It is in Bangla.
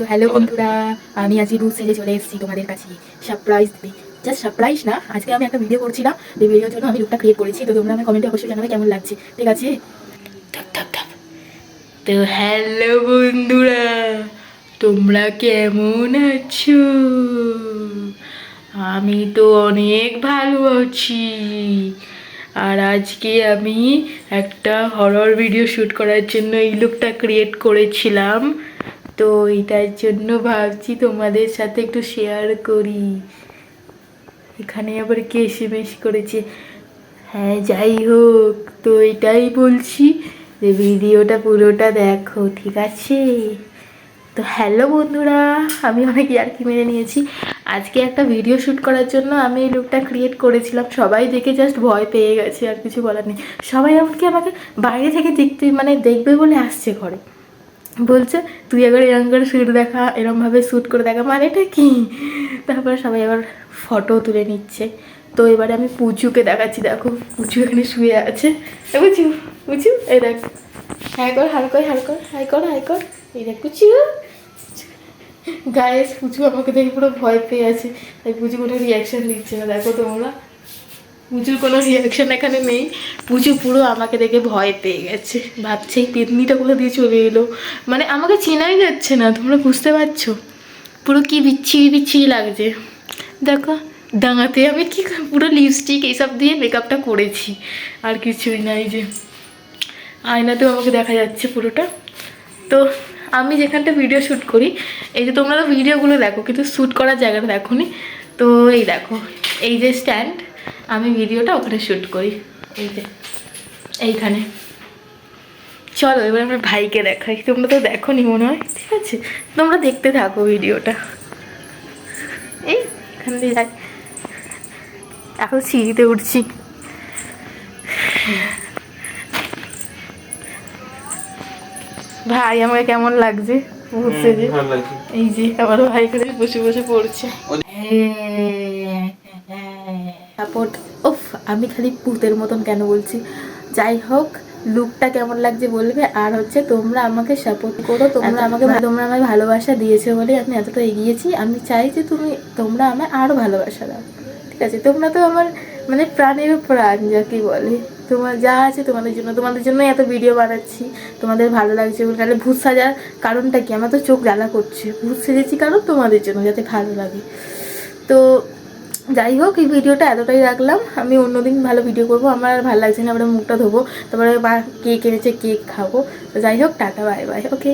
তো হ্যালো বন্ধুরা, আমি আজকে রুল সেজে চলে এসেছি তোমাদের কাছে। সারপ্রাইজ দিতে। জাস্ট সারপ্রাইজ না, আজকে আমি একটা ভিডিও করছিলাম। এই ভিডিওর জন্য আমি লুকটা ক্রিয়েট করেছি। তো তোমরা আমার কমেন্টে অবশ্যই জানাবে কেমন লাগছে। ঠিক আছে? তো হ্যালো বন্ধুরা, তোমরা কেমন আছো? আমি তো অনেক ভালো আছি। আর আজকে আমি একটা হরর ভিডিও শ্যুট করার জন্য এই লুকটা ক্রিয়েট করেছিলাম। তো এটার জন্য ভাবছি তোমাদের সাথে একটু শেয়ার করি। এখানে আবার কে এসএমএস করেছে? হ্যাঁ যাই হোক, তো এটাই বলছি যে ভিডিওটা পুরোটা দেখো, ঠিক আছে? তো হ্যালো বন্ধুরা, আমি অনেক ইয়ার্কি মেরে নিয়েছি। আজকে একটা ভিডিও শ্যুট করার জন্য আমি এই লুকটা ক্রিয়েট করেছিলাম। সবাই দেখে জাস্ট ভয় পেয়ে গেছে, আর কিছু বলার নেই। সবাই এমনকি আমাকে বাইরে থেকে দেখতে মানে দেখবে বলে আসছে ঘরে। বলছে, তুই একবার এরকম করে শ্যুট দেখা, এরমভাবে শ্যুট করে দেখা মানে এটা কি? তারপরে সবাই আবার ফটো তুলে নিচ্ছে। তো এবারে আমি পুচুকে দেখাচ্ছি, দেখো, পুচু এখানে শুয়ে আছে। পুচু পুচু, এই দেখ। হাই কর হাই কর হাই কর হাই কর হাই কর। এই দেখ পুচু। গায়ে পুচু আমাকে দেখে পুরো ভয় পেয়ে আছে। তাই পুচু কোনো রিয়াকশন দিচ্ছে না। দেখো তোমরা। পুজোর কোনো রিয়াকশন এখানে নেই। পুজো পুরো আমাকে দেখে ভয় পেয়ে গেছে। ভাবছে এই পেতনিটা কোথা দিয়ে চলে এলো? মানে আমাকে চেনাই যাচ্ছে না, তোমরা বুঝতে পারছ? পুরো কি বিচ্ছিরি বিচ্ছিরি লাগছে। দেখো, ডাঙাতে আমি কি পুরো লিপস্টিক এইসব দিয়ে মেকআপটা করেছি। আর কিছুই নাই যে। আয়নাতেও আমাকে দেখা যাচ্ছে পুরোটা। তো আমি যেখানটা ভিডিও শ্যুট করি, এই যে তোমরা তো ভিডিওগুলো দেখো, কিন্তু শ্যুট করার জায়গাটা দেখো তো এই দেখো, এই যে স্ট্যান্ড আমি ভিডিওটা ওখানে শ্যুট করি। এই যে এইখানে। চলো এবার আমরা ভাইকে দেখাই। তোমরা তো দেখো নি মনে হয়। ঠিক আছে তোমরা দেখতে থাকো ভিডিওটা। এই এখান দিয়ে যাই। এখন সিঁড়িতে উঠছি। ভাই আমাকে কেমন লাগছে? বুঝছে যে? এই যে আমার ভাই এখানে বসে বসে পড়ছে। সাপোর্ট উফ আমি খালি পুতের মতন কেন বলছি? যাই হোক লুকটা কেমন লাগছে বলবে? আর হচ্ছে তোমরা আমাকে সাপোর্ট করো তোমরা আমাকে তোমরা আমায় ভালোবাসা দিয়েছ বলে আমি এতটা এগিয়েছি। আমি চাই যে তুমি তোমরা আমায় আরও ভালোবাসা দাও। ঠিক আছে? তোমরা তো আমার মানে প্রাণের প্রাণ যাকে বলে? তোমার যা আছে তোমাদের জন্য। তোমাদের জন্যই এত ভিডিও বানাচ্ছি। তোমাদের ভালো লাগছে বলে। তাহলে ভূত সাজার কারণটা কি? আমার তো চোখ জ্বালা করছে। ভূত সেজেছি কারণ তোমাদের জন্য যাতে ভালো লাগে। তো যাই হোক, এই ভিডিওটা এতটাই রাখলাম। আমি অন্যদিন ভালো ভিডিও করব। আমার ভালো লাগছে না আমরা মুখটা ধোবো। তারপরে বা কেক এনেছে কেক খাব। যাই হোক, টাটা বাই বাই ওকে